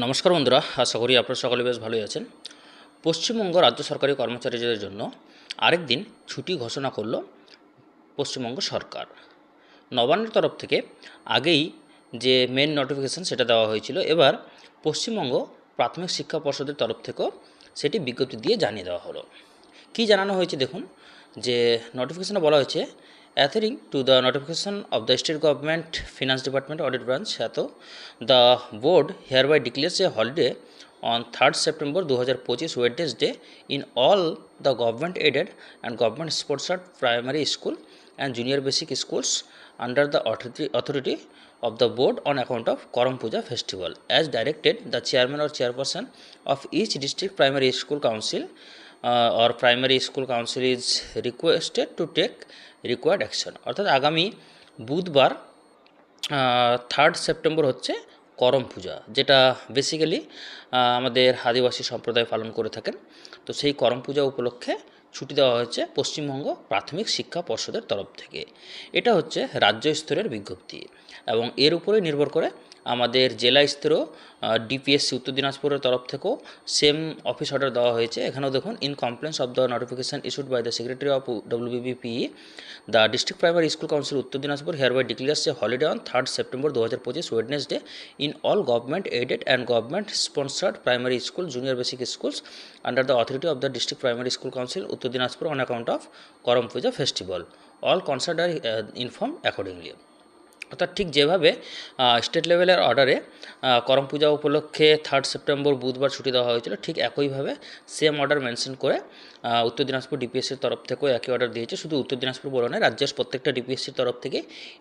নমস্কার বন্ধুরা, আশা করি আপনারা সকলে বেশ ভালোই আছেন। পশ্চিমবঙ্গ রাজ্য সরকারি কর্মচারীদের জন্য আরেক দিন ছুটি ঘোষণা করল পশ্চিমবঙ্গ সরকার। নবান্নের তরফ থেকে আগেই যে মেন নোটিফিকেশন সেটা দেওয়া হয়েছিল, এবার পশ্চিমবঙ্গ প্রাথমিক শিক্ষা পর্ষদের তরফ থেকেও সেটি বিজ্ঞপ্তি দিয়ে জানিয়ে দেওয়া হলো। কী জানানো হয়েছে দেখুন, যে নোটিফিকেশনে বলা হয়েছে to the notification of the state government finance department audit branch at the board hereby declares a holiday on 3rd September 2025 Wednesday in all the government aided and government sponsored primary school and junior basic schools under the authority, authority of the board on account of Karam Puja festival as directed the chairman or chairperson of each district primary school council uh, or primary school council is requested to take required action অর্থাৎ আগামী বুধবার third September হচ্ছে করম পূজা, যেটা basically আমাদের আদিবাসী সম্প্রদায় পালন করে থাকেন। তো সেই করম পূজা উপলক্ষে ছুটি দেওয়া হয়েছে পশ্চিমবঙ্গ প্রাথমিক শিক্ষা পর্ষদের তরফ থেকে। এটা হচ্ছে রাজ্য স্তরের বিজ্ঞপ্তি এবং এর উপরে নির্ভর করে আমাদের জেলা স্তরেও ডিপিএসসি উত্তর দিনাজপুরের তরফ থেকেও সেম অফিস অর্ডার দেওয়া হয়েছে। এখানেও দেখুন in compliance of the notification issued by the secretary of WBPE the district primary school council Uttar Dinajpur hereby declares a holiday on third September দু হাজার পঁচিশ Wednesday in all government aided and government sponsored primary school junior basic schools under the authority of the district primary school council Uttar Dinajpur on account of Karam Puja festival all concerned are inform accordingly অর্থাৎ ঠিক যেভাবে state লেভেলের অর্ডারে করম পূজা উপলক্ষে third September বুধবার ছুটি দেওয়া হয়েছিল, ঠিক একইভাবে সেম অর্ডার মেনশন করে উত্তর দিনাজপুর ডিপিএসসির তরফ থেকেও একই অর্ডার দিয়েছে, শুধু উত্তর দিনাজপুর বলে নয়, রাজ্যের প্রত্যেকটা ডিপিএসসির তরফ থেকে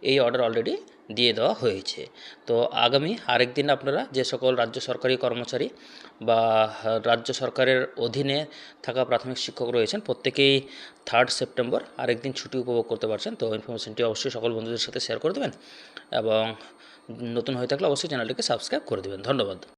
এই অর্ডার অলরেডি দিয়ে দেওয়া হয়েছে। তো আগামী আরেক দিন আপনারা যে সকল রাজ্য সরকারি কর্মচারী বা রাজ্য সরকারের অধীনে থাকা প্রাথমিক শিক্ষক রয়েছেন, প্রত্যেকেই থার্ড সেপ্টেম্বর আরেক দিন ছুটি উপভোগ করতে পারছেন। তো ইনফরমেশনটি অবশ্যই সকল বন্ধুদের সাথে শেয়ার করে দেবেন এবং নতুন হয়ে থাকলে অবশ্যই চ্যানেলটিকে সাবস্ক্রাইব করে দেবেন। ধন্যবাদ।